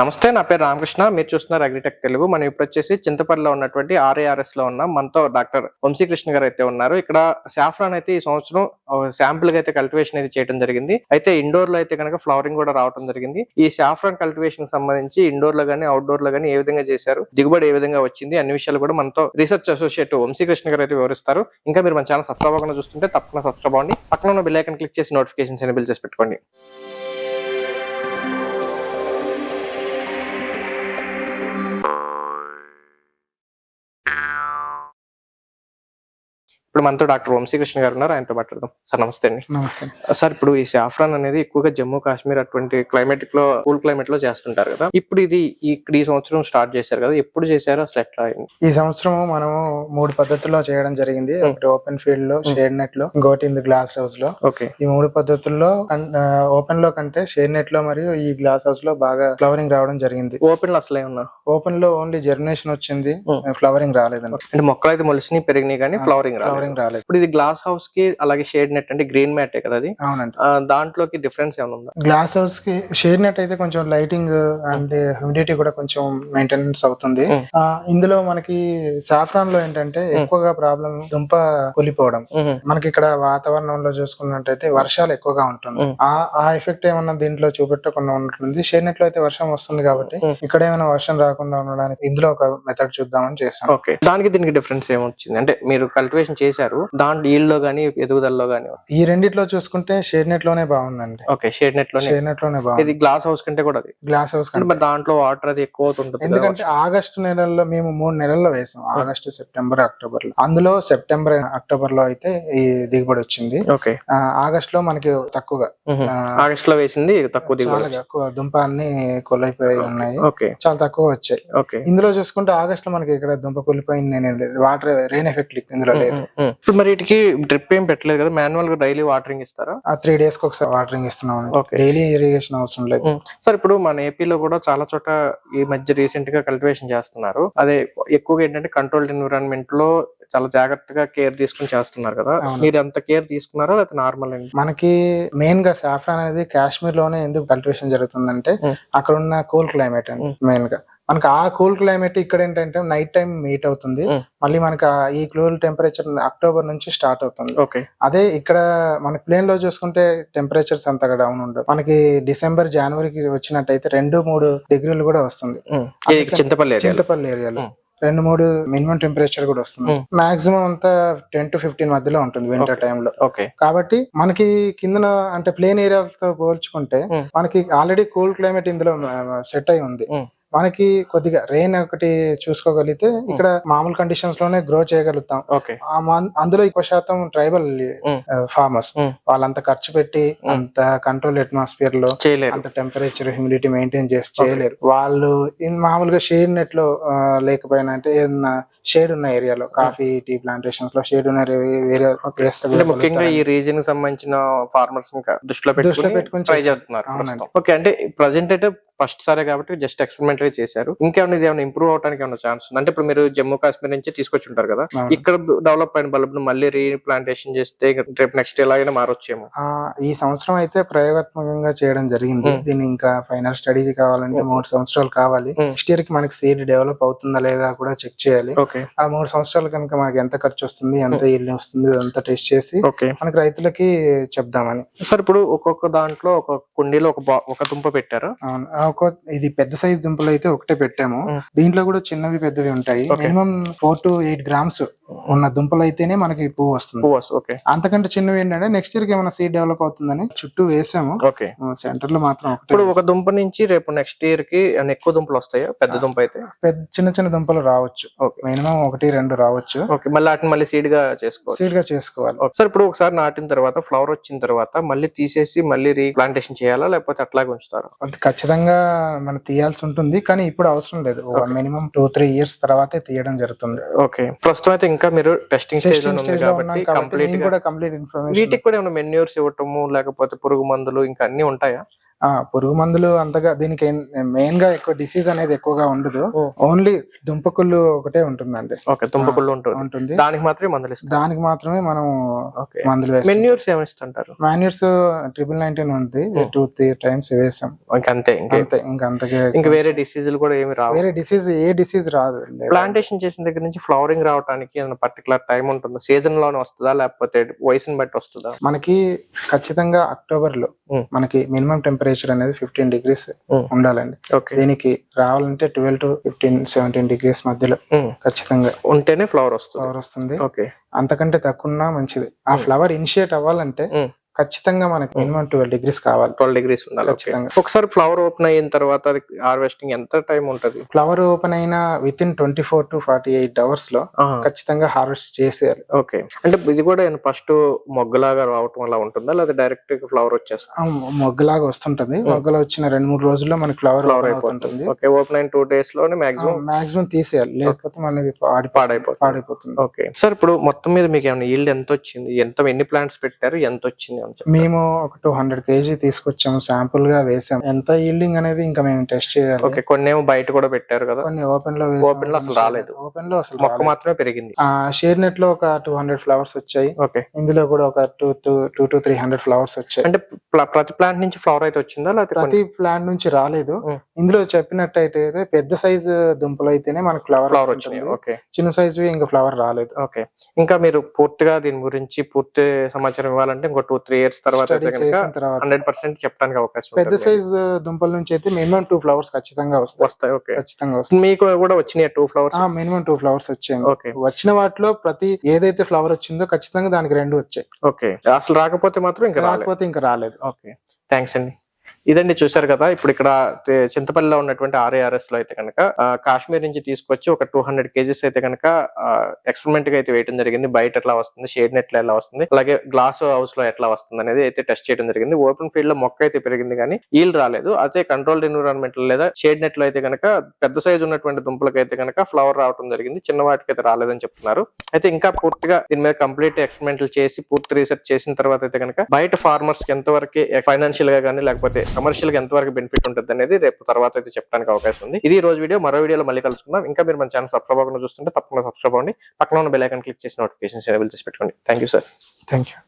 నమస్తే నా పేరు రామకృష్ణ. మీరు చూస్తున్నారు అగ్రిటెక్ తెలుగు. మనం ఇప్పుడు వచ్చేసి చింతపల్లిలో ఉన్నటువంటి ఆర్ఏఆర్ఎస్లో ఉన్నాం మనతో డాక్టర్ వంశీకృష్ణ గారు అయితే ఉన్నారు. ఇక్కడ సాఫ్రాన్ అయితే ఈ సంవత్సరం శాంపుల్గా అయితే కల్టివేషన్ అయితే చేయడం జరిగింది. అయితే ఇండోర్లో అయితే కనుక ఫ్లవరింగ్ కూడా రావడం జరిగింది. ఈ సాఫ్రాన్ కల్టివేషన్ సంబంధించి ఇండోర్లో గానీ అవుట్డోర్లో గానీ ఏ విధంగా చేశారు దిగుబడి ఏ విధంగా వచ్చింది అన్ని విషయాలు కూడా మనతో రీసెర్చ్ అసోసియేట్ వంశీకృష్ణ గారు అయితే వివరిస్తారు. ఇంకా మీరు మన ఛానల్ సబ్స్క్రైబ్ అవ్వకుండా చూస్తుంటే తప్పకుండా సబ్స్క్రైబ్ అవ్వండి. పక్కన ఉన్న బిల్ ఐకన్ క్లిక్ చేసి నోటిఫికేషన్స్ ఎనేబుల్ చేసి పెట్టుకోండి. ఇప్పుడు మనతో డాక్టర్ వంశీకృష్ణ గారు ఉన్నారు. ఆయనతో మాట్లాడదాం. సార్ నమస్తే అండి. నమస్తే. సార్ ఇప్పుడు ఈ సాఫ్రాన్ అనేది ఎక్కువగా జమ్మూ కాశ్మీర్ అటువంటి క్లైమేట్లో కూల్ క్లైమేట్లో చేస్తుంటారు కదా. ఇప్పుడు ఇది ఇక్కడ ఈ సంవత్సరం స్టార్ట్ చేశారు కదా. ఎప్పుడు చేశారు? అసలు ఎట్లా అయింది? ఈ సంవత్సరం మనము మూడు పద్ధతుల్లో చేయడం జరిగింది. ఒకటి ఓపెన్ ఫీల్డ్లో షేడ్ నెట్లో ఇంకోటి ఇన్ గ్లాస్ హౌస్లో. ఓకే ఈ మూడు పద్ధతుల్లో ఓపెన్లో కంటే షేడ్ నెట్లో మరియు ఈ గ్లాస్ హౌస్లో బాగా ఫ్లవరింగ్ రావడం జరిగింది. ఓపెన్లో అసలు ఏమన్నా? ఓపెన్లో ఓన్లీ జర్మినేషన్ వచ్చింది. Hmm. ఫ్లవరింగ్ రాలేదండి. అంటే మొక్కలు అయితే మొలిసినాయి పెరిగినాయి కానీ ఫ్లవరింగ్ రాలేదు. ఫ్లవరింగ్ రాలేదు. ఇప్పుడు ఇది గ్లాస్ హౌస్కి అలాగే షేడ్ నెట్ అంటే గ్రీన్ మ్యాటే కదా అది? అవునండి. దాంట్లోకి డిఫరెన్స్ ఏమైనా ఉందా? గ్లాస్ హౌస్కి షేడ్ నెట్ అయితే కొంచెం లైటింగ్ అండ్ హ్యూమిడిటీ కూడా కొంచెం మెయింటెనెన్స్ అవుతుంది. ఇందులో మనకి సాఫ్రాన్లో ఏంటంటే ఎక్కువగా ప్రాబ్లం దుంప కూలిపోవడం. మనకి ఇక్కడ వాతావరణంలో చూసుకున్నట్టయితే వర్షాలు ఎక్కువగా ఉంటుంది. ఆ ఆ ఎఫెక్ట్ ఏమన్నా దీంట్లో చూపెట్టకుండా ఉంటుంది షేర్నెట్లో అయితే వర్షం వస్తుంది కాబట్టి. ఇక్కడ ఏమైనా వర్షం రాకుండా ఉండడానికి ఇందులో ఒక మెథడ్ చూద్దామని చేస్తాం ఓకే. దానికి దీనికి డిఫరెన్స్ ఏమొచ్చింది? అంటే మీరు కల్టివేషన్ చేశారు. దాంట్లో yield లో గానీ ఎదుగుదలలో గానీ ఈ రెండిట్లో చూసుకుంటే షేడ్ నెట్లోనే బాగుందండి. ఓకే షేడ్ నెట్లోనే షేడ్ నెట్లోనే బాగుంది. ఇది గ్లాస్ హౌస్ కంటే కూడా అది. గ్లాస్ హౌస్ మరి దాంట్లో వాటర్ అది ఎక్కువ అవుతుంటుంది కదా ఎందుకంటే ఆగస్టు నెలల్లో మేము మూడు నెలల్లో వేసాం. ఆగస్టు సెప్టెంబర్ అక్టోబర్లో అందులో సెప్టెంబర్ అక్టోబర్లో అయితే ఈ దిగుబడి వచ్చింది. ఓకే. ఆగస్ట్లో మనకి తక్కువగా ఆగస్ట్లో వేసింది తక్కువ దిగుబడి ఎక్కువ దుంప అన్ని కొలైపోయి ఉన్నాయి. ఓకే. చాలా తక్కువ వచ్చాయి. ఓకే. ఇందులో చూసుకుంటే ఆగస్ట్లో మనకి ఇక్కడ దుంప కూలిపోయింది అనేది వాటర్ రెయిన్ ఎఫెక్ట్ ఇందులో లేదు. ఇప్పుడు మరి వీటికి డ్రిప్ ఏం పెట్టలేదు కదా? మాన్యువల్గా డైలీ వాటరింగ్ ఇస్తారా? ఆ త్రీ డేస్కి ఒకసారి వాటరింగ్ ఇస్తున్నాం. డైలీ ఇరిగేషన్ అవసరం లేదు. సార్ ఇప్పుడు మన ఏపీలో కూడా చాలా చోట ఈ మధ్య రీసెంట్గా కల్టివేషన్ చేస్తున్నారు. అదే ఎక్కువగా ఏంటంటే కంట్రోల్డ్ ఎన్విరాన్మెంట్లో చాలా జాగ్రత్తగా కేర్ తీసుకుని చేస్తున్నారు కదా. మీరు ఎంత కేర్ తీసుకున్నారో? లేకపోతే నార్మల్ అండి మనకి మెయిన్గా సాఫ్రాన్ అనేది కాశ్మీర్లోనే ఎందుకు కల్టివేషన్ జరుగుతుందంటే. అక్కడ ఉన్న కూల్ క్లైమేట్ అండి. మెయిన్గా. మనకి ఆ కూల్ క్లైమేట్ ఇక్కడ ఏంటంటే నైట్ టైం మీట్ అవుతుంది. మళ్ళీ మనకి ఈ కూల్ టెంపరేచర్ అక్టోబర్ నుంచి స్టార్ట్ అవుతుంది ఓకే అదే ఇక్కడ మన ప్లేన్లో చూసుకుంటే టెంపరేచర్స్ అంతగా డౌన్ ఉండవు మనకి డిసెంబర్ జనవరికి వచ్చినట్టయితే రెండు మూడు డిగ్రీలు కూడా వస్తుంది చింతపల్లి. చింతపల్లి ఏరియాలో. రెండు మూడు మినిమం టెంపరేచర్ కూడా వస్తుంది. మాక్సిమం అంతా టెన్ టు ఫిఫ్టీన్ మధ్యలో ఉంటుంది వింటర్. టైంలో ఓకే కాబట్టి మనకి కిందన అంటే ప్లేన్ ఏరియాలతో పోల్చుకుంటే. మనకి ఆల్రెడీ కూల్ క్లైమేట్ ఇందులో సెట్ అయి ఉంది. మనకి కొద్దిగా రెయిన్ ఒకటి చూసుకోగలిగితే ఇక్కడ మామూలు కండిషన్స్లోనే గ్రో చేయగలుగుతాం. అందులో ఎక్కువ శాతం ట్రైబల్ Hmm. Farmers Hmm. వాళ్ళంత ఖర్చు పెట్టి Hmm. అంత కంట్రోల్ అట్మాస్ఫియర్లో చేయలేరు. అంత టెంపరేచర్ హ్యూమిడిటీ మెయింటైన్ చేసి చేయలేరు. వాళ్ళు ఇన్ మామూలుగా షేడ్ నెట్లో ఆ, లేకపోయినా అంటే ఏదన్నా షేడ్ ఉన్న ఏరియాలో కాఫీ టీ ప్లాంటేషన్స్లో షేడ్ ఉన్న అంటే ముఖ్యంగా ఈ రీజన్కి సంబంధించిన ఫార్మర్స్ దృష్టిలో పెట్టుకుని ట్రై. చేస్తున్నారు. ఓకే అంటే ప్రజెంట్ అయితే ఫస్ట్ సారే కాబట్టి జస్ట్ ఎక్స్పెరిమెంటరీ చేశారు ఇంకేమైనా ఇది ఏమైనా ఇంప్రూవ్ అవడానికి ఏమైనా ఛాన్స్ ఉంది అంటే ఇప్పుడు మీరు జమ్మూ కాశ్మీర్ నుంచి తీసుకొచ్చి ఉంటారు కదా. ఇక్కడ డెవలప్ అయిన బల్బ్ను మళ్ళీ రీప్లాంటేషన్ చేస్తే రేపు నెక్స్ట్ ఎలాగైనా మారొచ్చేమో ఈ సంవత్సరం అయితే ప్రయోగాత్మకంగా చేయడం జరిగింది Hmm. దీన్ని ఇంకా ఫైనల్ స్టడీ కావాలంటే Hmm. మూడు సంవత్సరాలు కావాలి Hmm. నెక్స్ట్ ఇయర్కి మనకి సీడ్ డెవలప్ అవుతుందా లేదా కూడా చెక్ చేయాలి ఆ మూడు సంవత్సరాలు కనుక మనకి ఎంత ఖర్చు వస్తుంది ఎంత ఇల్లు వస్తుంది అదంతా టెస్ట్ చేసి మనకి రైతులకి చెప్దామని. సార్ ఇప్పుడు ఒక్కొక్క దాంట్లో ఒక కుండీలో ఒక ఒక దుంప పెట్టారు? అవును. ఇది పెద్ద సైజ్ దుంపలు అయితే ఒకటే పెట్టాము. దీంట్లో కూడా చిన్నవి పెద్దవి ఉంటాయి. Minimum four to eight grams ఉన్న దుంపలు అయితేనే మనకి పువ్వు వస్తుంది. అంతకంటే చిన్నవి ఏంటంటే నెక్స్ట్ ఇయర్కి ఏమైనా సీడ్ డెవలప్ అవుతుందని చుట్టూ వేసాము. ఓకే. సెంటర్లో మాత్రం ఇప్పుడు ఒక దుంప నుంచి రేపు నెక్స్ట్ ఇయర్కి ఎక్కువ దుంపలు వస్తాయా? పెద్ద దుంప అయితే? పెద్ద చిన్న చిన్న దుంపలు రావచ్చు. ఓకే. మినిమం ఒకటి రెండు రావచ్చు. ఓకే మళ్ళీ వాటిని మళ్ళీ సీడ్గా చేసుకోవచ్చు. సీడ్గా చేసుకోవాలి. ఓకే. సార్ ఇప్పుడు ఒకసారి నాటిన తర్వాత ఫ్లవర్ వచ్చిన తర్వాత మళ్ళీ తీసేసి మళ్ళీ రీప్లాంటేషన్ చేయాలా లేకపోతే అట్లాగే ఉంచుతారా? అది ఖచ్చితంగా మనం తీయాల్సి ఉంటుంది కానీ ఇప్పుడు అవసరం లేదు. మినిమం టూ త్రీ ఇయర్స్ తర్వాతే తీయడం జరుగుతుంది. ఓకే ప్రస్తుతం అయితే ఇంకా మీరు టెస్టింగ్ స్టేజ్లో ఉంది కాబట్టి కంప్లీట్ కూడా కంప్లీట్ ఇన్ఫర్మేషన్ వీటికి కూడా ఏమైనా మెన్యూర్స్ ఇవ్వటము లేకపోతే పురుగు మందులు ఇంకా అన్ని ఉంటాయా? ఆ పురుగు మందులు అంతగా దీనికి మెయిన్గా ఎక్కువ డిసీజ్ అనేది ఎక్కువగా ఉండదు. ఓన్లీ దుంపకుళ్ళు ఒకటే ఉంటుందండి. ఓకే ఉంటుంది. దానికి మాత్రమే మందులు దానికి మాత్రమే మనం మందులు మెన్యూర్స్ ఏమి ఇస్తుంటారు? మాన్యూర్స్ ట్రిపుల్ నైన్టీన్ ఉంది. టూ త్రీ టైమ్స్ వేసాం. ఇంకా అంతే ఇంకా. అంతే ఇంకా అంతకే ఇంకా వేరే డిసీజులు కూడా ఏమి రావు. వేరే డిసీజ్ ఏ డిసీజ్ రాదు. ప్లాంటేషన్ చేసిన దగ్గర నుంచి ఫ్లవరింగ్ రావడానికి ఏదైనా పర్టికులర్ టైం ఉంటుందా? సీజన్లోనే వస్తుందా? లేకపోతే వయసుని బట్టి వస్తుందా? మనకి ఖచ్చితంగా అక్టోబర్లో. మనకి మినిమం టెంపరేచర్ అనేది ఫిఫ్టీన్ డిగ్రీస్. ఉండాలండి. దీనికి రావాలంటే twelve to fifteen seventeen degrees మధ్యలో ఖచ్చితంగా. ఉంటేనే ఫ్లవర్ వస్తుంది. ఫ్లవర్ వస్తుంది. ఓకే. అంతకంటే తక్కువ మంచిది. ఆ ఫ్లవర్ ఇనిషియేట్ అవ్వాలంటే. ఖచ్చితంగా మనకి మినిమం ట్వెల్వ్ డిగ్రీస్ కావాలి. ట్వెల్వ్ డిగ్రీస్ ఉండాలి. ఖచ్చితంగా. ఒకసారి ఫ్లవర్ ఓపెన్ అయిన తర్వాత అది హార్వెస్టింగ్ ఎంత టైం ఉంటది? ఫ్లవర్ ఓపెన్ అయిన within twenty four to forty eight అవర్స్లో ఖచ్చితంగా హార్వెస్ట్ చేసేయాలి. ఓకే. అంటే ఇది కూడా ఫస్ట్ మొగ్గలాగా రావటం అలా ఉంటుందా? లేదా డైరెక్ట్ ఫ్లవర్ వచ్చేస్తుంది? ఆ మొగ్గలాగా వస్తుంటది. మొగ్గలు వచ్చిన రెండు మూడు రోజుల్లో మనకి ఫ్లవర్ ఫ్లవర్ అయిపోతుంది. ఓకే. ఓపెన్ అయిన టూ డేస్లోనే మాక్సిమం మాక్సిమం తీసేయాలి. లేకపోతే మనకి పాడి పాడైపోతుంది. పాడైపోతుంది. ఓకే. సార్ ఇప్పుడు మొత్తం మీద మీకు ఏమైనా ఈల్డ్ ఎంత వచ్చింది? ఎంత ఎన్ని ప్లాంట్స్ పెట్టారు? ఎంత వచ్చింది? మేము ఒక టూ హండ్రెడ్ కేజీ తీసుకొచ్చాము శాంపుల్గా వేసాం. ఎంత ఈల్డింగ్ అనేది ఇంకా మేము టెస్ట్ చేయాలి. ఓకే కొన్ని ఏమో బయట కూడా పెట్టారు కదా. కొన్ని ఓపెన్లో Open లో అసలు రాలేదు. ఓపెన్లో అసలు మొక్క మాత్రమే పెరిగింది. ఆ షేర్ నెట్లో ఒక టూ హండ్రెడ్ ఫ్లవర్స్ వచ్చాయి. ఓకే. ఇందులో కూడా ఒక two two two to three hundred flowers వచ్చాయి. అంటే ప్రతి ప్లాంట్ నుంచి ఫ్లవర్ అయితే వచ్చిందా లేకపోతే ప్రతి ప్లాంట్ నుంచి రాలేదు. ఇందులో చెప్పినట్టయితే పెద్ద సైజు దుంపలు అయితేనే మనకు ఫ్లవర్ ఫ్లవర్ వచ్చినాయి. ఓకే. చిన్న సైజు ఇంకా ఫ్లవర్ రాలేదు. ఓకే. ఇంకా మీరు పూర్తిగా దీని గురించి పూర్తి సమాచారం ఇవ్వాలంటే ఇంకో టూ త్రీ ఇయర్స్ తర్వాత హండ్రెడ్ పర్సెంట్ చెప్పడానికి అవకాశం పెద్ద. సైజ్ దుంపల నుంచి అయితే మినిమం టూ ఫ్లవర్స్ ఖచ్చితంగా వస్తాయి. వస్తాయి ఓకే. ఖచ్చితంగా వస్తాయి. మీకు కూడా వచ్చినాయి two flowers? Minimum two flowers వచ్చాయి ఓకే. వచ్చిన వాటిలో ప్రతి ఏదైతే ఫ్లవర్ వచ్చిందో ఖచ్చితంగా దానికి రెండు వచ్చాయి. ఓకే. అసలు రాకపోతే మాత్రం ఇంకా రాకపోతే ఇంకా రాలేదు. ఓకే. థ్యాంక్స్ అండి. ఇదండి చూశారు కదా ఇప్పుడు ఇక్కడ చింతపల్లిలో ఉన్నటువంటి ఆర్ఏఆర్ఎస్లో అయితే కనుక కాశ్మీర్ నుంచి తీసుకొచ్చి ఒక టూ హండ్రెడ్ కేజీస్ అయితే కనుక ఎక్స్పెరిమెంట్గా అయితే వేయడం జరిగింది. బయట ఎట్లా వస్తుంది షేడ్ నెట్ ఎలా వస్తుంది అలాగే గ్లాస్ హౌస్లో ఎట్లా వస్తుంది అనేది అయితే టెస్ట్ చేయడం జరిగింది. ఓపెన్ ఫీల్డ్లో మొక్క అయితే పెరిగింది కానీ ఈల్ రాలేదు. అయితే కంట్రోల్డ్ ఎన్విరాన్మెంట్ లేదా షేడ్ నెట్లో అయితే కనుక పెద్ద సైజు ఉన్నటువంటి దుంపలకి అయితే కనుక ఫ్లవర్ రావడం జరిగింది. చిన్న వాటికి అయితే రాలేదని చెప్తున్నారు. అయితే ఇంకా పూర్తిగా దీని మీద కంప్లీట్ ఎక్స్పెరిమెంట్లు చేసి పూర్తి రీసెర్చ్ చేసిన తర్వాత అయితే కనుక బయట ఫార్మర్స్కి ఎంతవరకు ఫైనాన్షియల్గా కానీ లేకపోతే కమర్షియల్గా ఎంతవరకు బెనిఫిట్ ఉంటుంది అనేది రేపు తర్వాత అయితే చెప్పడానికి అవకాశం ఉంది. ఇది ఈ రోజు వీడియో. మరో వీడియోలో మళ్ళీ కలుసుకుందాం. ఇంకా మీరు మన ఛానల్ సబ్స్క్రైబ్ అవ్వకుండా చూస్తుంటే తప్పకుండా సబ్స్క్రైబ్ అవ్వండి. పక్కన ఉన్న బెల్ ఐకన్ క్లిక్ చేసి నోటిఫికేషన్స్ ఎనేబుల్ చేసి పెట్టుకోండి. Thank you sir thank you